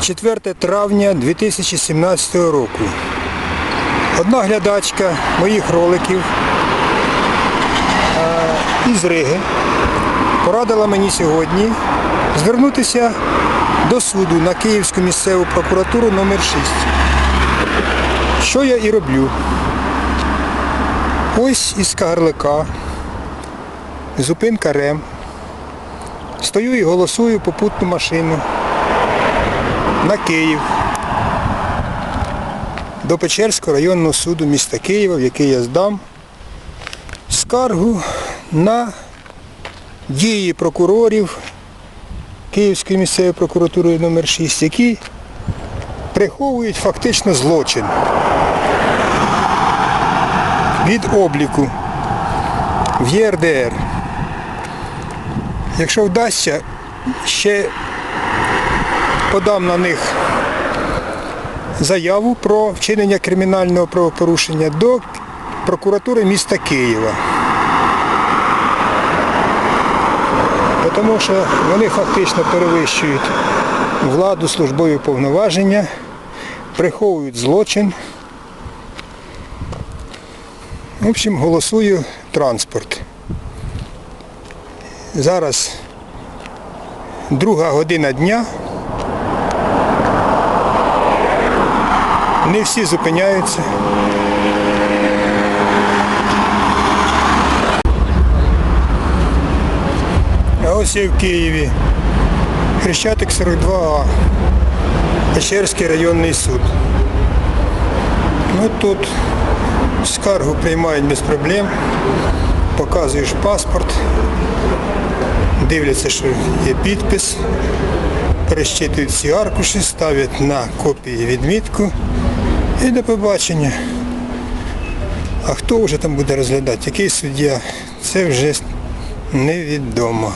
4 травня 2017 року. Одна глядачка моїх роликів е, із Риги порадила мені сьогодні звернутися до суду на Київську місцеву прокуратуру номер 6 Що я і роблю. Ось із Кагарлика, зупинка РЕМ. Стою і голосую попутну машину на Київ до Печерського районного суду міста Києва, в який я здам скаргу на дії прокурорів Київської місцевої прокуратури номер 6 які приховують фактично злочин від обліку в ЄРДР. Якщо вдасться, ще подам на них заяву про вчинення кримінального правопорушення до прокуратури міста Києва. Тому що вони фактично перевищують владу, службові повноваження, приховують злочин. В общем, голосую транспорт. Зараз друга година дня. Не всі зупиняються. А ось я в Києві. Хрещатик 42А. Печерський районний суд. Ну тут скаргу приймають без проблем. Показуєш паспорт, дивляться, що є підпис, перещитують всі аркуші, ставлять на копії відмітку і до побачення. А хто вже там буде розглядати, який суддя, це вже невідомо.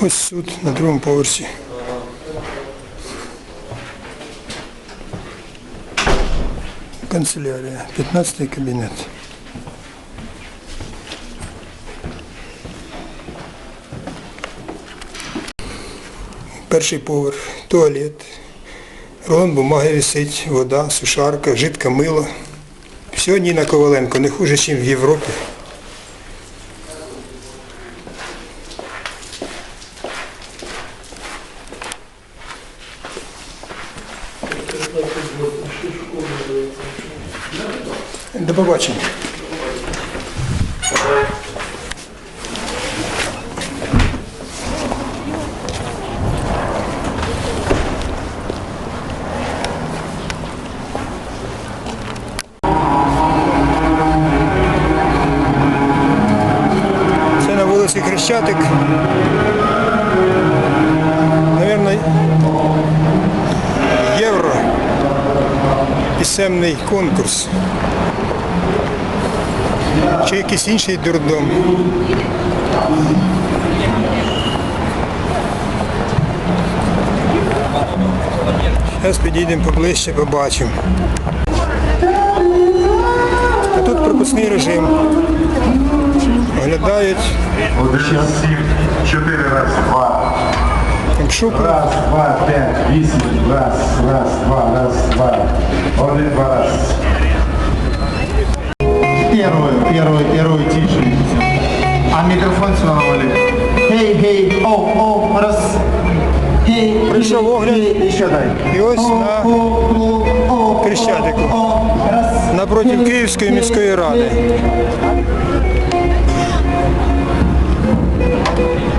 Ось суд на другому поверсі. Канцелярія, 15 кабінет. Перший поверх, туалет, рулон бумаги висить, вода, сушарка, жидке мило. Все Ніна Коваленко, не хуже, ніж в Європі. До побачення. Це на вулиці Хрещатик. Наверно, євро. Пісемний конкурс. Чи якийсь інший дурдом. Зараз підійдемо поближче, побачимо. А тут пропускний режим. Оглядають Один, сім, чотири, раз, два. Якщо Раз, два, п'ять, вісім, раз, раз, два, раз, два. Один, два, раз. Первую, первую, первую тише. А микрофон снова. Хей, хей, о, о, раз. Хей, Прийшов огляд. еще дай. І ось на раз. напроти Київської міської ради. Yeah.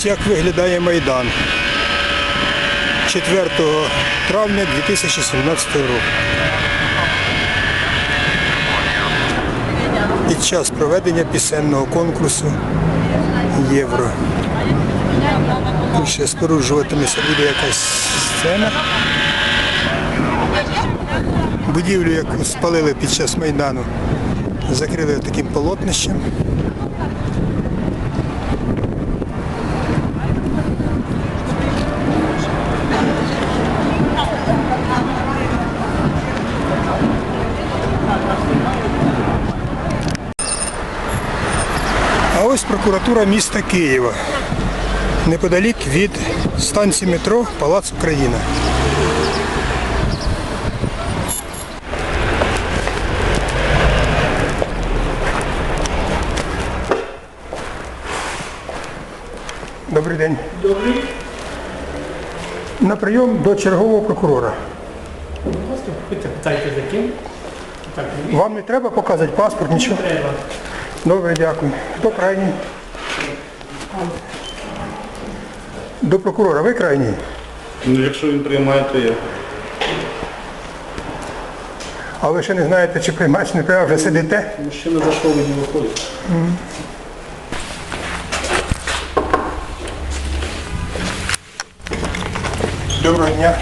Ось як виглядає Майдан 4 травня 2017 року. Під час проведення пісенного конкурсу Євро. Ще споруджуватиметься буде якась сцена. Будівлю, яку спалили під час Майдану, закрили таким полотнищем. А ось прокуратура міста Києва. Неподалік від станції метро Палац Україна. Добрий день. Добрий. На прийом до чергового прокурора. Питаєте за ким? Вам не треба показувати паспорт, нічого. треба. Добре, дякую. Хто крайній? До прокурора. Ви крайній? Ну, якщо він приймає, то я. А ви ще не знаєте, чи приймати, чи не приймати, вже сидите? Мужчина зайшов і не виходить. Доброго дня.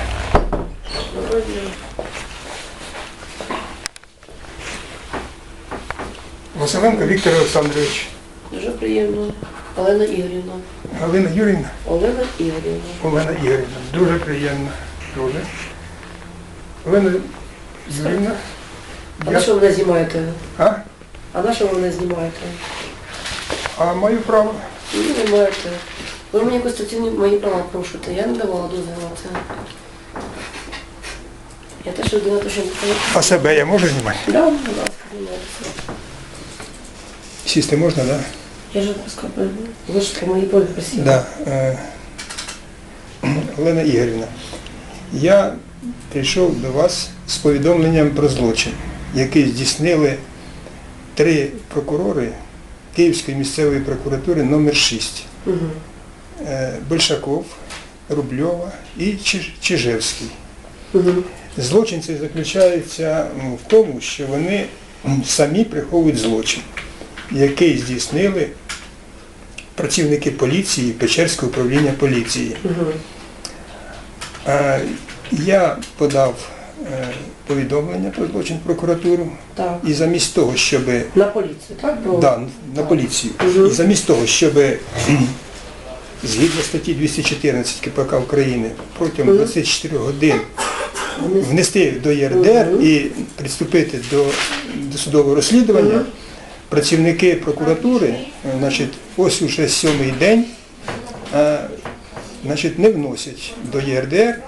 Василенко Віктор Олександрович. Дуже приємно. Олена Ігорівна. Галина Юрівна. Олена Ігорівна. Олена Ігорівна. Дуже приємно. Дуже. Олена Юрівна. А на що ви мене знімаєте? А? А на що ви мене знімаєте? А маю право. Ні, не маєте. Ви мені конституційні мої права порушуєте. Я не давала дозволу це. Я теж людина, що не А себе я можу знімати? Да, будь ласка, знімайтеся. Сісти можна, так? Да? Я ж розкопаю. Ви ж по моїй полі просили. Да. е, Олена Ігорівна, я прийшов до вас з повідомленням про злочин, який здійснили три прокурори Київської місцевої прокуратури номер 6 Угу. Е, Большаков, Рубльова і Чижевський. Угу. Злочин цей заключається в тому, що вони самі приховують злочин, який здійснили працівники поліції Печерського управління поліції. Угу. Е, Я подав е, повідомлення про злочин прокуратуру Так. і замість того, щоб На поліцію, так? Да, на поліцію, Мгм. і замість того, щоб згідно статті 214 КПК України протягом 24 годин внести до ЄРДР і приступити до досудового розслідування, працівники прокуратури, значить, ось уже сьомий день, значить, не вносять до ЄРДР,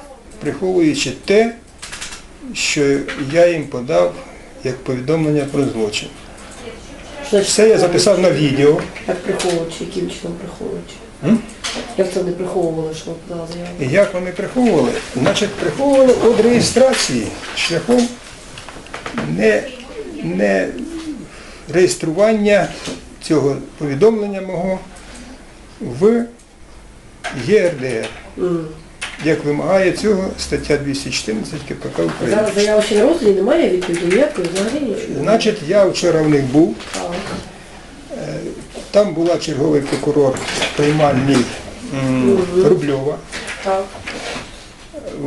приховуючи те, що я їм подав як повідомлення про злочин. Все я записав на відео. Як приховувачі, яким чином приховувачі? М? Як це не приховували, що ви подали заяву? Як вони приховували? Значить, приховували від реєстрації шляхом не, не реєстрування цього повідомлення мого в ЄРДР, як вимагає цього стаття 214 КПК України. Зараз заява ще на розгляді, немає відповіді ніякої, взагалі. Значить, я вчора в них був, там була черговий прокурор приймальний Рубльова.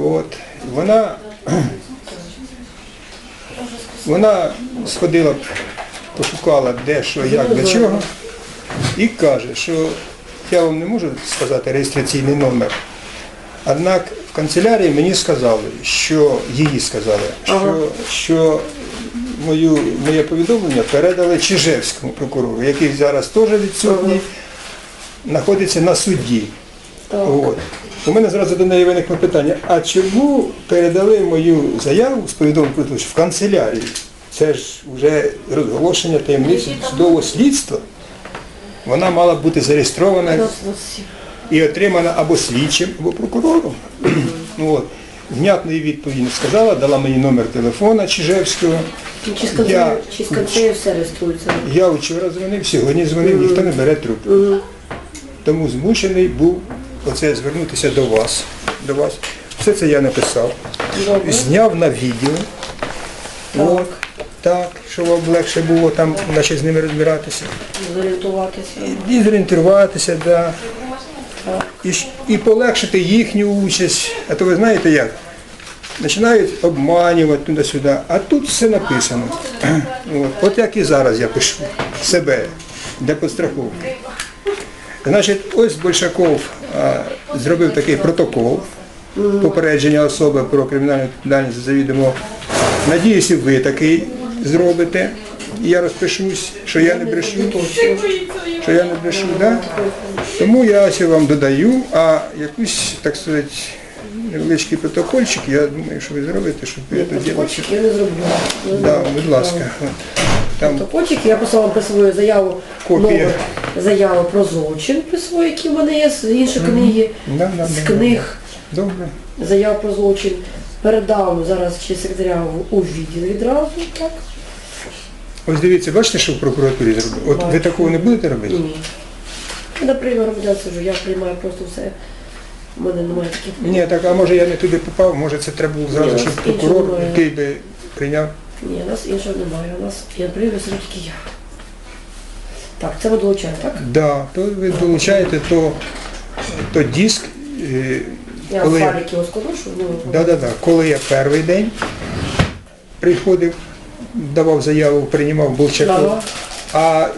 От. Вона, вона сходила, пошукала де, що, як, до чого, і каже, що я вам не можу сказати реєстраційний номер. Однак в канцелярії мені сказали, що її сказали, що, що мою, моє повідомлення передали Чижевському прокурору, який зараз теж відсутній, знаходиться на суді. Так. От. У мене зразу до неї виникло питання, а чому передали мою заяву з повідомленням в канцелярію? Це ж вже розголошення таємниці судового слідства. Вона мала бути зареєстрована і отримана або слідчим, або прокурором. Ну, От. Внятної відповіді не сказала, дала мені номер телефона Чижевського. Чи з Я- з все реєструється? Я вчора дзвонив, сьогодні дзвонив, ніхто не бере трубку. тому змушений був оце звернутися до вас. До вас. Все це я написав. Добре. Зняв на відео. От, так, щоб вам легше було там значить, з ними розбиратися. Зорієнтуватися. І зорієнтуватися, да. І, і полегшити їхню участь. А то ви знаєте як? Починають обманювати туди-сюди, а тут все написано. От, от як і зараз я пишу себе для підстраховки. Значить, ось Большаков а, зробив такий протокол попередження особи про кримінальну відповідальність за завідомо. Надіюся, ви такий зробите. І я розпишусь, що я не брешу, що я не брешу, да? Тому я ось вам додаю, а якусь, так сказати, невеличкий протокольчик, я думаю, що ви зробите, щоб ви це діло. Протокольчик я не зроблю. Да, будь ласка. Там Протокольчик, я писала вам присвою заяву, Копія. заяви про злочин присвою, які в мене є з іншої книги, Да, да, з да, книг добре. заяву про злочин. Передам зараз чи секретаря у відділ відразу, так? Ось дивіться, бачите, що в прокуратурі зробили? От ви Бачу. такого не будете робити? Ні. Я на приймі громадян я приймаю просто все. У мене немає таких. Ні, так, а може я не туди попав, може це треба було зразу, Ні, щоб іншого прокурор, немає. який би прийняв. Ні, у нас іншого немає. У нас я прийму сиджу тільки я. Так, це ми долучаємо, так? Да, то ви долучаєте, то, то диск. е, Я Коли- складу, щоб ну, Да, да, да. Коли я перший день приходив, давав заяву, приймав Болчаков. Ага. А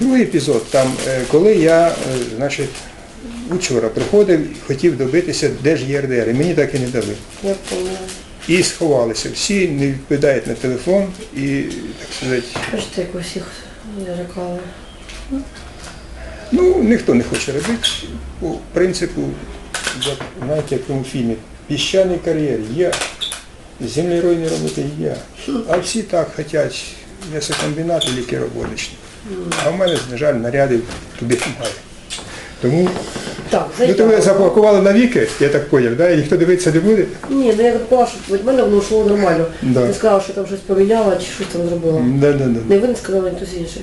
другий епізод, там, е, коли я, е, значить, учора приходив, хотів добитися, де ж ЄРДР, і мені так і не дали. І сховалися. Всі не відповідають на телефон і, так сказати, Бачите, як усіх злякали. ну, ніхто не хоче робити. По принципу, як, знаєте, як в тому фільмі, піщаний кар'єр я, землеройні роботи я. А всі так хочуть м'ясокомбінат і лікероболичні. А в мене, на жаль, нарядів туди немає. Тому Так, ну, то ви навіки, я так поняв, да? і ніхто дивитися не буде? Ні, ну я так поняла, що від мене воно йшло нормально. Да. Ти сказала, що там щось поміняла чи щось там зробила. Да, да, да. Не ви не сказали, хтось інший.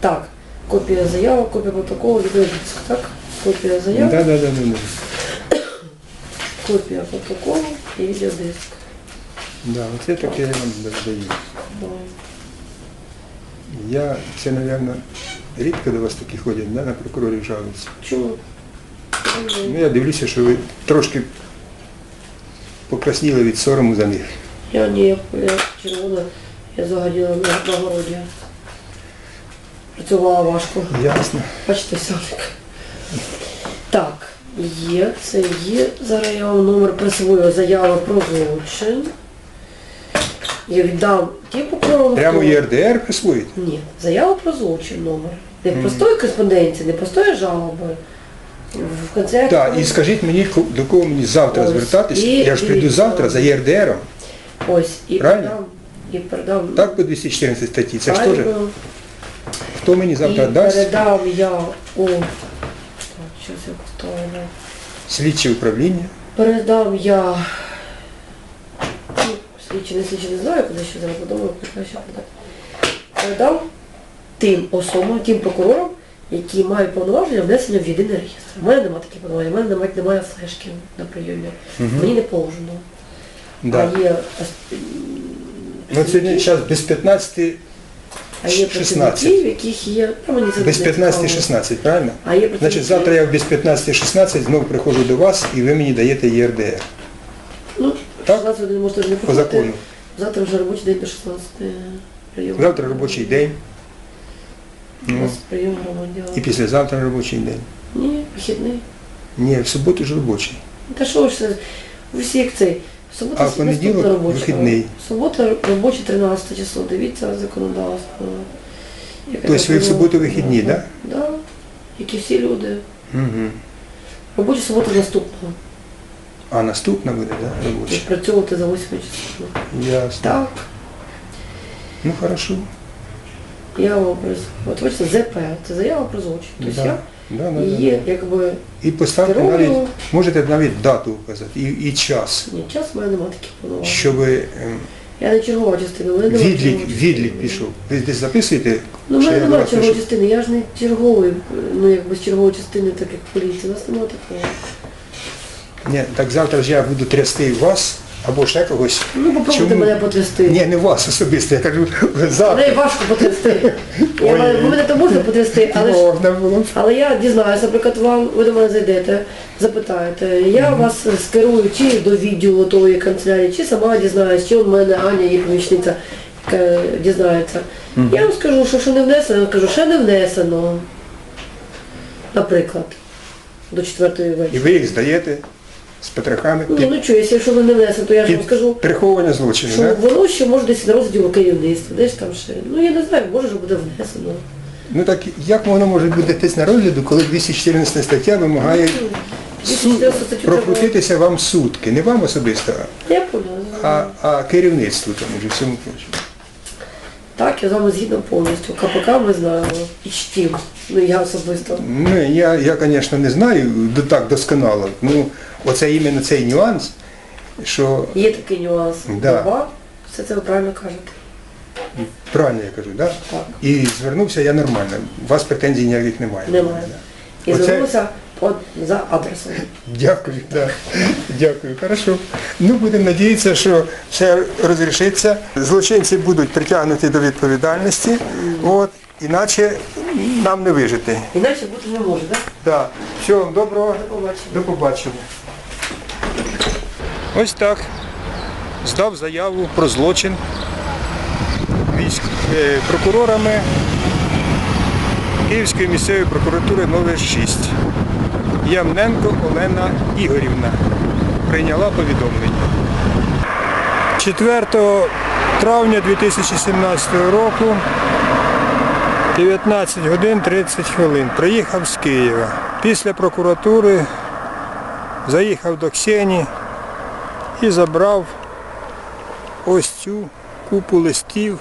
Так, копія заяви, копія протоколу, відеодиск, так? Копія заяви, Да, да, да, да, да. копія протоколу і відеодиск. Да, оце таке я вам даю. Я, це, мабуть, рідко до вас такі ходять, да, на прокурорів жалуються. Чому? Ну, я дивлюся, що ви трошки покрасніли від сорому за них. Я ні, я, червона, я загаділа на, на городі. Працювала важко. Ясно. Бачите, садик. Так, є, це є. Зараз я вам номер присвою заяви про злочин. Я віддам ті прокурору. Прямо ЄРДР присвоїть? Ні, заява про злочин номер. Не простої кореспонденції, не простої жалоби. В кінці Так, і скажіть мені, до кого мені завтра Ось, звертатись. і Я ж прийду дивіться. завтра за ЄРДРом. ось і Правильно? передам. І передам. Так, по 214 статті. Це ж теж. правильно. Хто мені завтра і дасть? передам я у... Так, зараз я поставлю. Слідче управління. Передам я. Ну, слідчі, не слідчі, не знаю, куди ще зараз подумаю, куди ще передати. Передам тим особам, тим прокурорам, які мають повноваження внесення в єдиний реєстр. У мене немає таких повноважень, у мене немає, немає флешки на прийомі. Мені не положено. Да. А є, Ну, це зараз без 15, а є 16. яких є. Мені це без не 15 цікаво. 16, правильно? А є Значить, завтра я без 15 16 знову приходжу до вас і ви мені даєте ЄРДР. Так? 16 можете не По закону. Завтра вже робочий день до 16 прийом. Завтра робочий день. У Ну, нас прийом громадян. і післязавтра робочий день. Ні, вихідний. Ні, в суботу ж робочий. Та що ж це? Ви всі як цей. Субота А в понеділок робоча. вихідний. Субота робочий 13 число. Дивіться законодавство. Яке Тобто ви в законодавство. суботу вихідні, так? Да? Да. Як і всі люди. Угу. Робоча субота наступна. А наступна буде, так? Да? Робоча. працювати за 8 число. Ясно. Так. Ну хорошо. Я приз... От бачите, ЗП, це заява про злочин. Тобто Да. я Да, да, її да, да. якби І поставте керую. навіть, можете навіть дату вказати і, і час, Ні, час в мене немає таких повноважень. щоб ем, Я не чергова частина, мене немає Відлік, чергової частини. відлік пішов. Ви десь записуєте? Ну, в мене я немає вас чергової пишу? частини, я ж не черговий, ну якби з чергової частини, так як поліція. У нас немає такого. Ні, так завтра ж я буду трясти вас або ще когось. Ну, попробуйте Чому? мене потрясти. Ні, не вас особисто, я кажу завтра. Мене важко потрясти. Я Ой. маю- ви мене то можна потрясти, але ж Можна було. Але я дізнаюся, наприклад, вам, ви до мене зайдете, запитаєте, я вас скерую чи до відділу тої канцелярії, чи сама дізнаюсь, чи у мене Аня, її помічниця, яка дізнається. Я вам скажу, що, що не внесено, я кажу, ще не внесено. Наприклад, до четвертої І вечора. ви їх здаєте з Петрахами Ну, ну що, якщо ви не внесено, то я ж вам скажу, приховування злочину, що так? воно ще може десь на розділу керівництва, десь там ще. Ну я не знаю, може вже буде внесено. Ну так як воно може бути десь на розгляду, коли 214 стаття вимагає суд, 214 статтю прокрутитися вам сутки, не вам особисто, Я поняла. а, а керівництву тому вже всьому прочому. Так, я з вами згідно повністю. КПК ми знаємо і чтім. Ну я особисто. Ну, я, я, звісно, не знаю до- так досконало. Ну, оце іменно цей нюанс, що Є такий нюанс. Да. Доба, все це ви правильно кажете. правильно я кажу, да? Так. І звернувся я нормально. У вас претензій ніяких немає. Немає. І Оце- звернувся за адресом. Дякую, да. Дякую. Хорошо. Ну, будемо надіятися, що все розрішиться. Злочинці будуть притягнуті до відповідальності. От, іначе нам не вижити. Іначе бути не може, так? Да. Всього вам доброго. До побачення. До побачення. Ось так. Здав заяву про злочин військ е, прокурорами Київської місцевої прокуратури номер 6. Ямненко Олена Ігорівна прийняла повідомлення. 4 травня 2017 року 19 годин 30 хвилин. Приїхав з Києва. Після прокуратури заїхав до Ксені і забрав ось цю купу листів,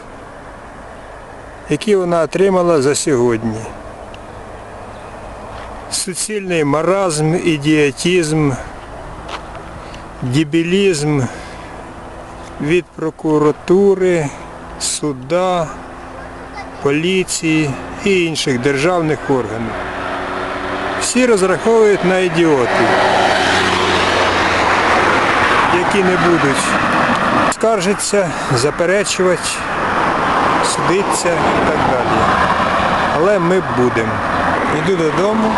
які вона отримала за сьогодні. Суцільний маразм, ідіотизм, дебілізм від прокуратури, суда, поліції і інших державних органів. Всі розраховують на ідіотів, які не будуть скаржитися, заперечувати, судитися і так далі. Але ми будемо. Йду додому.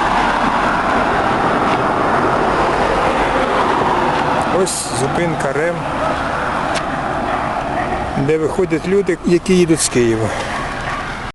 Ось зупинка РЕМ, де виходять люди, які їдуть з Києва.